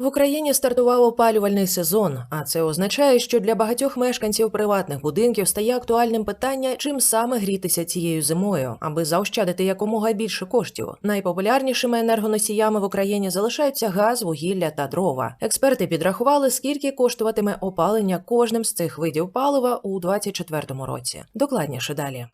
В Україні стартував опалювальний сезон, а це означає, що для багатьох мешканців приватних будинків стає актуальним питання, чим саме грітися цією зимою, аби заощадити якомога більше коштів. Найпопулярнішими енергоносіями в Україні залишаються газ, вугілля та дрова. Експерти підрахували, скільки коштуватиме опалення кожним з цих видів палива у 2024 році. Докладніше далі.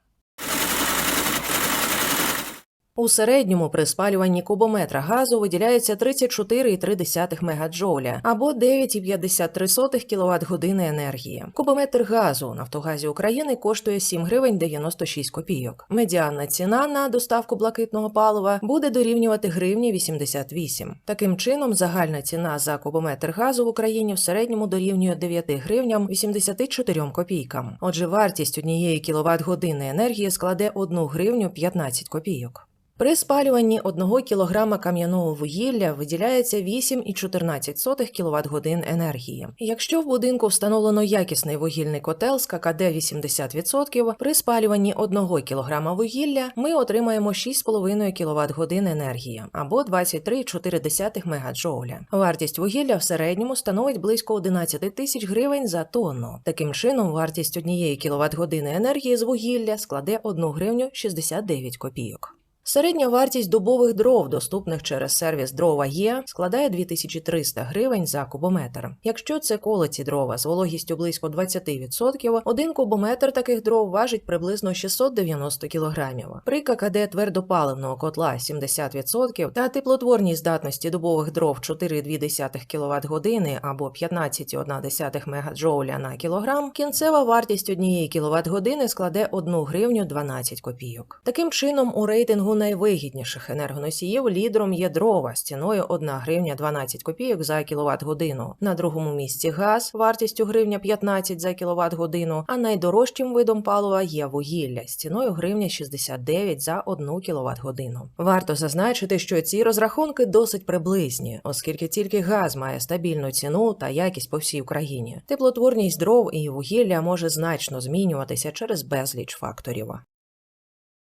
У середньому при спалюванні кубометра газу виділяється 34,3 мегаджоуля або 9,53 кВт години енергії. Кубометр газу Нафтогазі України коштує 7 гривень 96 копійок. Медіанна ціна на доставку блакитного палива буде дорівнювати гривні 88. Таким чином, загальна ціна за кубометр газу в Україні в середньому дорівнює 9 гривням 84 копійкам. Отже, вартість однієї кВт години енергії складе 1 гривню 15 копійок. При спалюванні 1 кг кам'яного вугілля виділяється 8,14 кВт годин енергії. Якщо в будинку встановлено якісний вугільний котел з ККД 80%, при спалюванні 1 кг вугілля ми отримаємо 6,5 кВт годин енергії або 23,4 МДж. Вартість вугілля в середньому становить близько 11 тисяч гривень за тонну. Таким чином, вартість однієї кВт години енергії з вугілля складе 1 гривню 69 копійок. Середня вартість дубових дров, доступних через сервіс дрова є, складає 2300 гривень за кубометр. Якщо це колоті дрова з вологістю близько 20%, один кубометр таких дров важить приблизно 690 кг. При ККД твердопаливного котла 70% та теплотворній здатності дубових дров 4,2 кВт години або 15,1 МДж на кілограм, кінцева вартість однієї кВт години складе 1 гривню 12 копійок. Таким чином, у рейтингу найвигідніших енергоносіїв лідером є дрова з ціною 1 гривня 12 копійок за кіловат годину. На другому місці газ вартістю гривня 15 за кіловат годину. А найдорожчим видом палива є вугілля з ціною гривня 69 за 1 кіловат годину. Варто зазначити, що ці розрахунки досить приблизні, оскільки тільки газ має стабільну ціну та якість по всій Україні. Теплотворність дров і вугілля може значно змінюватися через безліч факторів.